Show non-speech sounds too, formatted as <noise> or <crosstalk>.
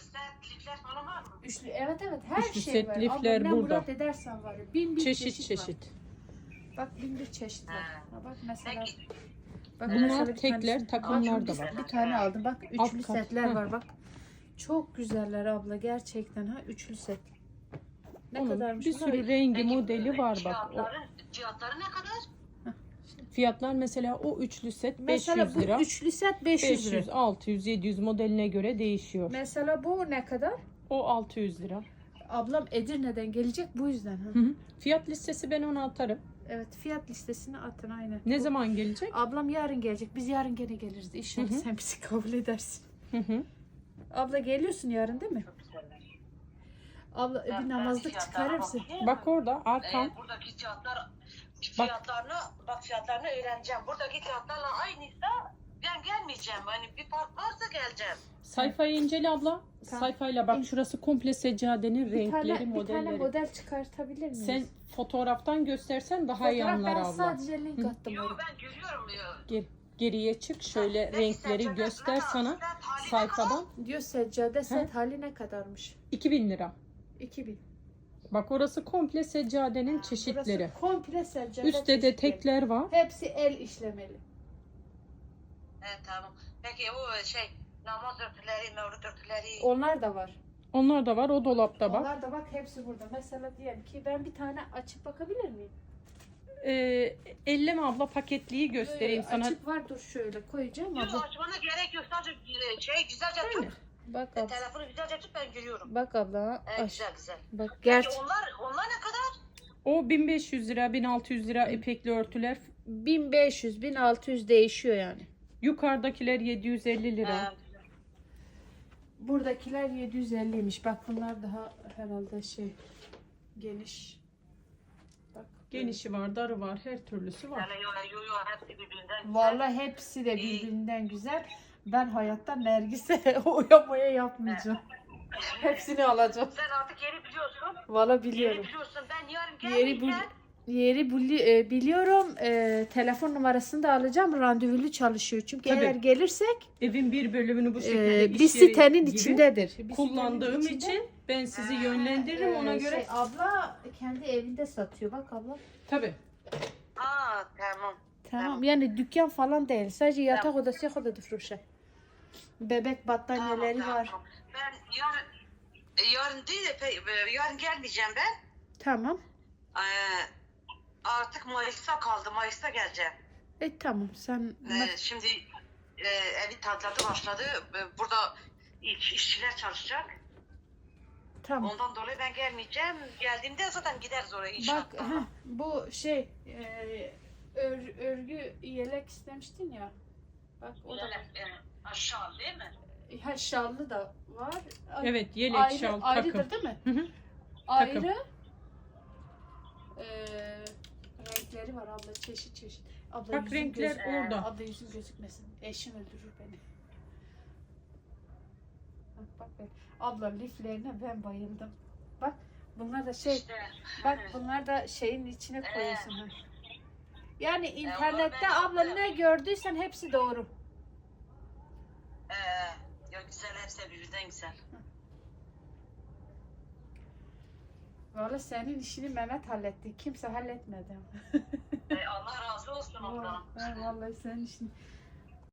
set lifler falan var mı? Üçlü, evet evet her Üçlü şey set var. lifler Abla ne burada. murat edersen var. ya, Bin bir Çeşit çeşit, var. çeşit. Bak bin bir çeşit var. Ha. Ha, bak mesela. Peki Bak Bunlar mesela bir tekler, tanesini- takımlar da var. Bir tane aldım. Bak Alt üçlü kat. setler Hı. var bak. Çok güzeller abla gerçekten ha üçlü set. Ne Onun kadarmış bir bunlar? sürü rengi peki, modeli var bak. O Fiyatları, fiyatları ne kadar? Fiyatlar mesela o üçlü set 500 Mesela bu lira. üçlü set 500 lira. 500, 600, 700 modeline göre değişiyor. Mesela bu ne kadar? O 600 lira. Ablam Edirne'den gelecek bu yüzden. Ha. Hı hı. Fiyat listesi ben ona atarım. Evet fiyat listesini atın aynen. Ne Bu- zaman gelecek? Ablam yarın gelecek. Biz yarın gene geliriz. İnşallah Hı hı. sen bizi kabul edersin. Hı hı. Abla geliyorsun yarın değil mi? Abla Ben- bir namazlık çıkarır mısın? Bak orada arkam. Ee, buradaki fiyatlar fiyatlarını bak fiyatlarını öğreneceğim. Buradaki fiyatlarla aynıysa ben gelmeyeceğim. Hani bir fark varsa geleceğim. Sayfayı incele abla. Tamam. Sayfayla bak şurası komple seccadenin Bir renkleri, tane, bir tane modelleri. model çıkartabilir miyiz? Sen fotoğraftan göstersen daha iyi Fotoğraf anlar ben abla. sadece link Hı. attım Yo oraya. ben görüyorum. Yo. Gel, geriye çık şöyle Ben renkleri göster sana sayfadan. Diyor seccade set hali ne kadarmış? 2000 lira. 2000. Bak orası komple seccadenin Burası çeşitleri. komple seccade Üstte de çeşitleri. tekler var. Hepsi el işlemeli. Evet tamam. Peki o şey namaz örtüleri, mevlüt örtüleri. Onlar da var. Onlar da var o dolapta bak. Onlar da bak hepsi burada. Mesela diyelim ki ben bir tane açıp bakabilir miyim? Ee, elleme abla paketliyi göstereyim Böyle sana. Açık var dur şöyle koyacağım. Yok Abla. açmana gerek yok. Sadece e, şey güzelce tut. Bak E, abla. telefonu güzelce tut ben görüyorum. Bak abla. Evet Aç. güzel güzel. Bak Peki gerçi onlar, onlar ne kadar? O 1500 lira 1600 lira epekli örtüler. 1500 1600 değişiyor yani. Yukarıdakiler 750 lira. Ha, Buradakiler 750'ymiş. Bak bunlar daha herhalde şey geniş. Bak. Genişi var, darı var, her türlüsü var. Yani yo yo yo hepsi birbirinden güzel. Vallahi hepsi de birbirinden güzel. Ben hayatta Nergis'e <laughs> oyamaya yapmayacağım. Hepsini alacağım. Sen artık yeri biliyorsun. Valla Yeri biliyorum. biliyorsun. Ben yarın Yeri, bu, gelmeyeceğim. yeri buli- e, biliyorum. E, telefon numarasını da alacağım. Randevulu çalışıyor. Çünkü Tabii. eğer gelirsek Evin bir bölümünü bu şekilde e, iş bir yeri sitenin gibi içindedir. Bir sitenin kullandığım içinde. için ben sizi Ha, yönlendiririm ona Ee, göre. şey, abla kendi evinde satıyor. Bak abla. Tabii. Aa tamam. Tamam. Tamam. Yani dükkan falan değil. Sadece yatak odası yok odada fırça. Bebek battaniyeleri Tamam, var. tamam. Ben yarın e, yarın değil de e, yarın gelmeyeceğim ben. Tamam. Ee, artık Mayıs'ta kaldı. Mayıs'ta geleceğim. E tamam sen Ee, şimdi e, evin tadilatı başladı. Ee, Burada iş- işçiler çalışacak. tamam. Ondan dolayı ben gelmeyeceğim. Geldiğimde zaten gideriz oraya Bak inşaatla. heh, bu şey e, ör- örgü yelek istemiştin ya. Bak o da Öyle, e, aşağı değil mi? ha, şallı da var. Evet, yelek, ayrı, şal, ayrıdır takım. değil mi? Hı hı. Ayrı e, renkleri var abla çeşit çeşit. Abla Bak renkler göz- orada. Abla yüzün gözükmesin. Eşim öldürür beni. Bak bak bak. Abla liflerine ben bayıldım. Bak bunlar da şey İşte, bak bunlar da şeyin içine koyuyorsun. ha. Yani onlar internette ben abla yaptım. ne gördüysen hepsi doğru. e, ya güzel hepsi birbirinden güzel. Valla senin işini Mehmet halletti. Kimse halletmedi. E, Allah razı olsun <laughs> ondan. Vallahi senin işin.